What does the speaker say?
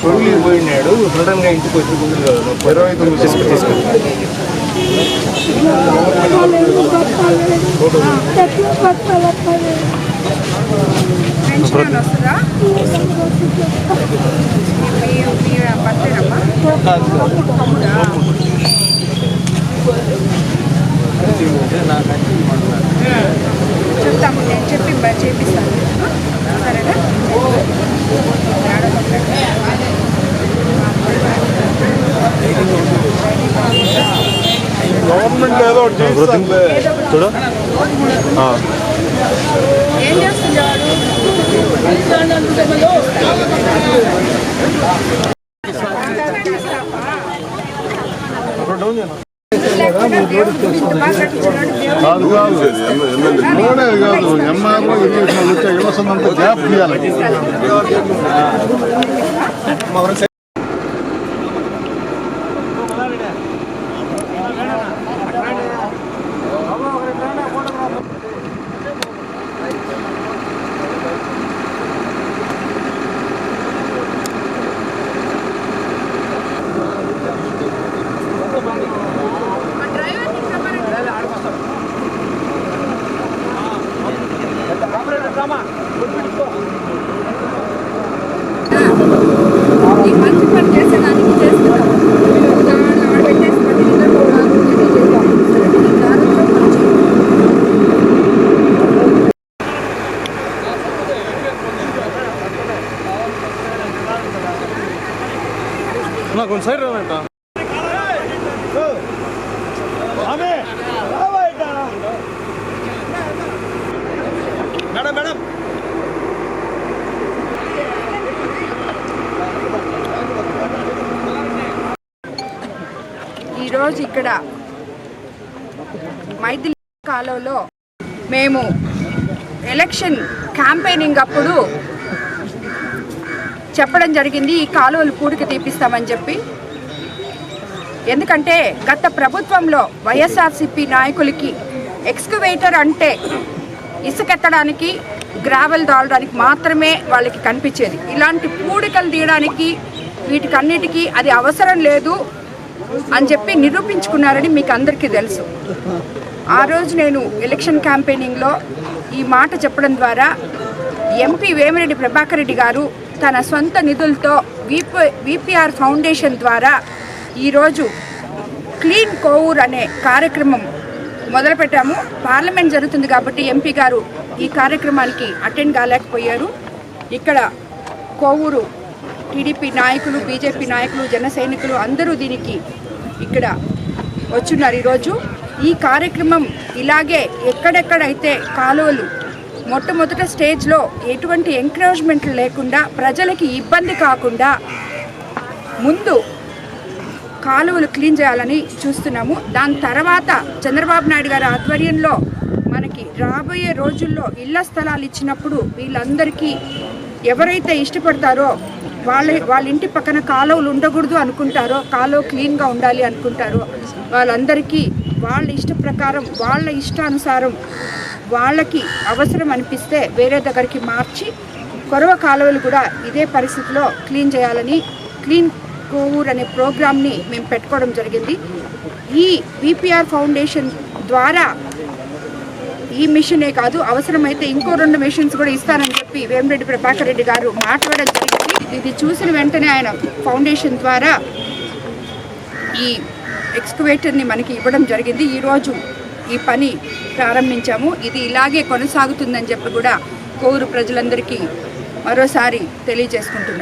పొరుగులు పోయినాడు సడన్గా ఇంటికి వచ్చి ఇరవై తొమ్మిది పెన్షన్ వస్తుందా మీ చెప్తాము నేను చెప్పి చేపిస్తాను. వాడు కాదు కాదు రోడే కాదు ఎంఆర్ఓ ఇరిగేషన్ వచ్చే ఇవ్వాల్సిన అంత గ్యాప్ తీయాలి కొంచెం సైడ్ రానంట మేడం మేడం. ఈరోజు ఇక్కడ మైథిలి కాలంలో మేము ఎలక్షన్ క్యాంపెయినింగ్ అప్పుడు చెప్పడం జరిగింది ఈ కాలువలు పూడికి తీపిస్తామని చెప్పి. ఎందుకంటే గత ప్రభుత్వంలో వైఎస్ఆర్సిపి నాయకులకి ఎక్స్కవేటర్ అంటే ఇసుకెత్తడానికి గ్రావెల్ దాడడానికి మాత్రమే వాళ్ళకి కనిపించేది. ఇలాంటి పూడికలు తీయడానికి వీటికన్నిటికీ అది అవసరం లేదు అని చెప్పి నిరూపించుకున్నారని మీకు అందరికీ తెలుసు. ఆ రోజు నేను ఎలక్షన్ క్యాంపెయినింగ్లో ఈ మాట చెప్పడం ద్వారా ఎంపీ వేమిరెడ్డి ప్రభాకర్ రెడ్డి గారు తన సొంత నిధులతో విపి విపిఆర్ ఫౌండేషన్ ద్వారా ఈరోజు క్లీన్ కోవూర్ అనే కార్యక్రమం మొదలుపెట్టాము. పార్లమెంట్ జరుగుతుంది కాబట్టి ఎంపీ గారు ఈ కార్యక్రమానికి అటెండ్ కాలేకపోయారు. ఇక్కడ కోవూరు టీడీపీ నాయకులు బీజేపీ నాయకులు జన సైనికులు అందరూ దీనికి ఇక్కడ వచ్చున్నారు ఈరోజు. ఈ కార్యక్రమం ఇలాగే ఎక్కడెక్కడైతే కాలువలు మొట్టమొదట స్టేజ్లో ఎటువంటి ఎంకరేజ్మెంట్లు లేకుండా ప్రజలకి ఇబ్బంది కాకుండా ముందు కాలువలు క్లీన్ చేయాలని చూస్తున్నాము. దాని తర్వాత చంద్రబాబు నాయుడు గారి ఆధ్వర్యంలో మనకి రాబోయే రోజుల్లో ఇళ్ళ స్థలాలు ఇచ్చినప్పుడు వీళ్ళందరికీ ఎవరైతే ఇష్టపడతారో వాళ్ళ వాళ్ళ ఇంటి పక్కన కాలువలు ఉండకూడదు అనుకుంటారో కాలువ క్లీన్గా ఉండాలి అనుకుంటారో వాళ్ళందరికీ వాళ్ళ ఇష్ట ప్రకారం వాళ్ళ ఇష్టానుసారం వాళ్ళకి అవసరం అనిపిస్తే వేరే దగ్గరికి మార్చి కొరవ కాలువలు కూడా ఇదే పరిస్థితిలో క్లీన్ చేయాలని క్లీన్ కోవూర్ అనే ప్రోగ్రామ్ని మేము పెట్టుకోవడం జరిగింది. ఈ బీపీఆర్ ఫౌండేషన్ ద్వారా ఈ మిషనే కాదు అవసరమైతే ఇంకో రెండు మిషన్స్ కూడా ఇస్తానని చెప్పి వేమిరెడ్డి ప్రభాకర్ రెడ్డి గారు మాట్లాడడం జరిగింది. ఇది చూసిన వెంటనే ఆయన ఫౌండేషన్ ద్వారా ఈ ఎక్స్కవేటర్ని మనకి ఇవ్వడం జరిగింది. ఈరోజు ఈ పని ప్రారంభించాము. ఇది ఇలాగే కొనసాగుతుందని చెప్పి కూడా కోరు ప్రజలందరికీ మరోసారి తెలియజేసుకుంటున్నాను